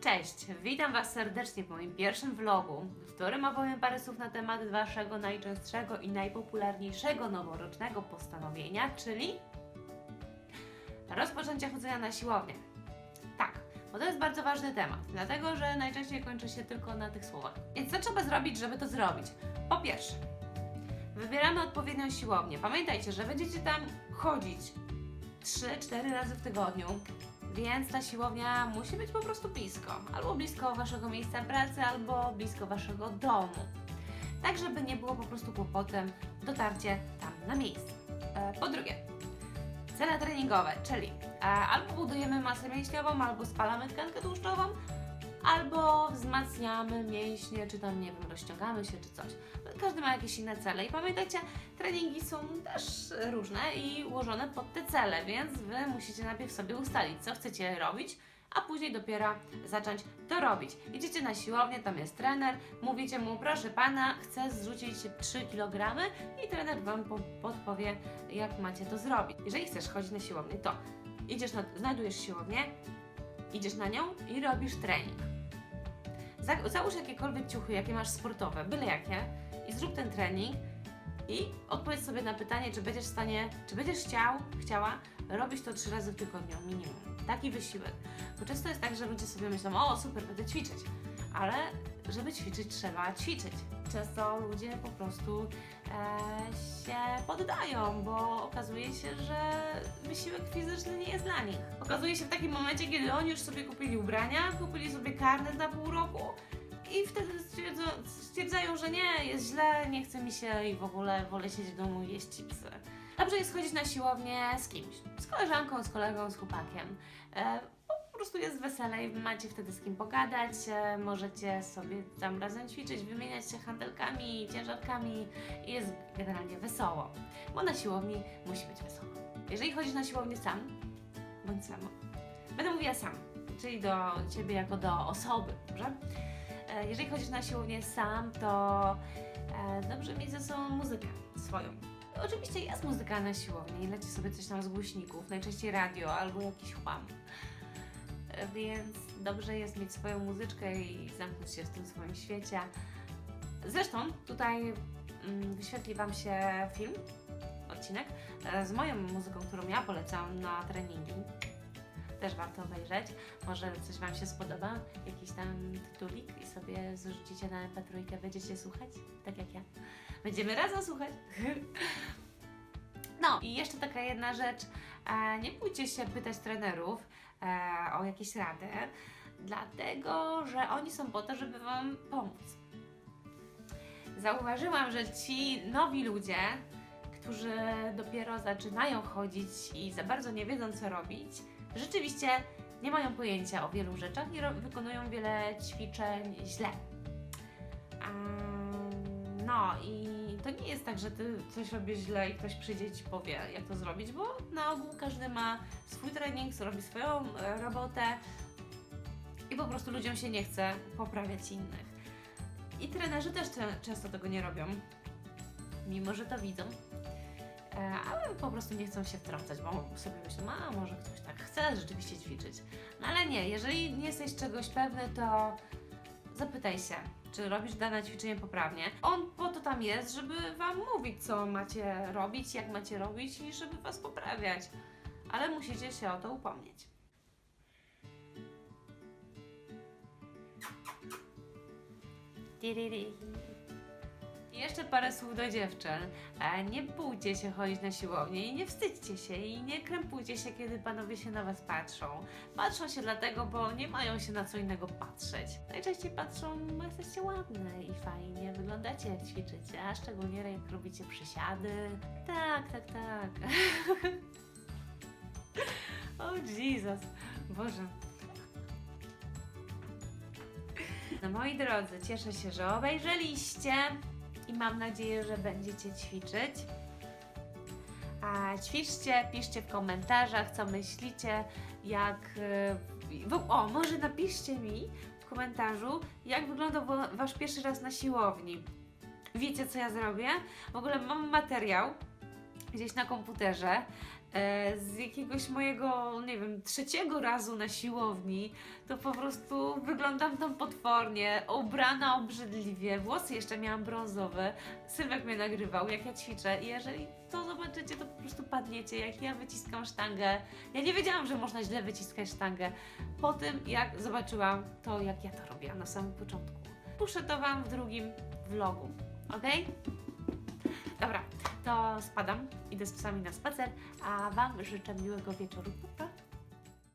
Cześć, witam Was serdecznie w moim pierwszym vlogu, w którym opowiem parę słów na temat Waszego najczęstszego i najpopularniejszego noworocznego postanowienia, czyli rozpoczęcia chodzenia na siłownię. Tak, bo to jest bardzo ważny temat, dlatego że najczęściej kończy się tylko na tych słowach. Więc co trzeba zrobić, żeby to zrobić? Po pierwsze, wybieramy odpowiednią siłownię. Pamiętajcie, że będziecie tam chodzić 3-4 razy w tygodniu, więc ta siłownia musi być po prostu blisko. Albo blisko waszego miejsca pracy, albo blisko waszego domu. Tak, żeby nie było po prostu kłopotem dotarcie tam na miejsce. E, Po drugie, cele treningowe, czyli e, albo budujemy masę mięśniową, albo spalamy tkankę tłuszczową, albo wzmacniamy mięśnie, czy tam, nie wiem, rozciągamy się, czy coś. Każdy ma jakieś inne cele. I pamiętajcie, treningi są też różne i ułożone pod te cele, więc Wy musicie najpierw sobie ustalić, co chcecie robić, a później dopiero zacząć to robić. Idziecie na siłownię, tam jest trener, mówicie mu, proszę Pana, chcę zrzucić 3 kg i trener Wam po- podpowie, jak macie to zrobić. Jeżeli chcesz chodzić na siłownię, to idziesz na, znajdujesz siłownię, idziesz na nią i robisz trening. Za- Załóż jakiekolwiek ciuchy, jakie masz sportowe, byle jakie i zrób ten trening i odpowiedz sobie na pytanie, czy będziesz w stanie, czy będziesz chciał, chciała robić to trzy razy w tygodniu minimum. Taki wysiłek. Bo często jest tak, że ludzie sobie myślą, o super, będę ćwiczyć, ale żeby ćwiczyć trzeba ćwiczyć. Często ludzie po prostu e, się poddają, bo okazuje się, że wysiłek fizyczny nie jest dla nich. Okazuje się w takim momencie, kiedy oni już sobie kupili ubrania, kupili sobie karnet na pół roku i wtedy stwierdzają, że nie, jest źle, nie chce mi się i w ogóle wolę siedzieć w domu i jeść chipsy. Dobrze jest chodzić na siłownię z kimś, z koleżanką, z kolegą, z chłopakiem. E, prostu jest wesele i macie wtedy z kim pogadać, e, możecie sobie tam razem ćwiczyć, wymieniać się handelkami, ciężarkami i jest generalnie wesoło, bo na siłowni musi być wesoło. Jeżeli chodzisz na siłownię sam, bądź samo, będę mówiła sam, czyli do Ciebie jako do osoby, dobrze? E, Jeżeli chodzisz na siłownię sam, to e, dobrze mieć ze sobą muzykę swoją. Oczywiście jest muzyka na siłowni, leci sobie coś tam z głośników, najczęściej radio albo jakiś chłam. E, Więc dobrze jest mieć swoją muzyczkę i zamknąć się w tym swoim świecie. Zresztą tutaj mm, wyświetli Wam się film, odcinek e, z moją muzyką, którą ja polecam na treningi. Też warto obejrzeć. Może coś Wam się spodoba, jakiś tam tytulik i sobie zrzucicie na MP3, będziecie słuchać, tak jak ja. Będziemy razem słuchać. No i jeszcze taka jedna rzecz. E, nie bójcie się pytać trenerów e, o jakieś rady, dlatego że oni są po to, żeby Wam pomóc. Zauważyłam, że ci nowi ludzie, którzy dopiero zaczynają chodzić i za bardzo nie wiedzą, co robić, rzeczywiście nie mają pojęcia o wielu rzeczach i wykonują wiele ćwiczeń źle. Em, No i to nie jest tak, że ty coś robisz źle i ktoś przyjdzie i ci powie, jak to zrobić, bo na ogół każdy ma swój trening, robi swoją e, robotę i po prostu ludziom się nie chce poprawiać innych. I trenerzy też często tego nie robią, mimo że to widzą. E, ale po prostu nie chcą się wtrącać, bo sobie myślą, a może ktoś tak chce rzeczywiście ćwiczyć. No ale nie, jeżeli nie jesteś czegoś pewny, to zapytaj się, czy robisz dane ćwiczenie poprawnie. On po to tam jest, żeby Wam mówić, co macie robić, jak macie robić i żeby Was poprawiać. Ale musicie się o to upomnieć. Tiriri. Jeszcze parę słów do dziewczyn. E, Nie bójcie się chodzić na siłownię i nie wstydźcie się i nie krępujcie się, kiedy panowie się na was patrzą. Patrzą się dlatego, bo nie mają się na co innego patrzeć. Najczęściej patrzą, bo jesteście ładne i fajnie wyglądacie jak ćwiczycie, a szczególnie jak robicie przysiady. Tak, tak, tak. o Jesus, Boże. No moi drodzy, cieszę się, że obejrzeliście i mam nadzieję, że będziecie ćwiczyć. A ćwiczcie, piszcie w komentarzach, co myślicie, jak. w- O, może napiszcie mi w komentarzu, jak wyglądał wa- wasz pierwszy raz na siłowni. Wiecie, co ja zrobię? W ogóle mam materiał gdzieś na komputerze z jakiegoś mojego, nie wiem, trzeciego razu na siłowni, to po prostu wyglądam tam potwornie, ubrana obrzydliwie, włosy jeszcze miałam brązowe, Sylwek mnie nagrywał, jak ja ćwiczę i jeżeli to zobaczycie, to po prostu padniecie, jak ja wyciskam sztangę. Ja nie wiedziałam, że można źle wyciskać sztangę. Po tym, jak zobaczyłam to, jak ja to robiłam na samym początku. Puszę to Wam w drugim vlogu, ok? Dobra, to spadam, idę z psami na spacer, a Wam życzę miłego wieczoru. Pa, pa.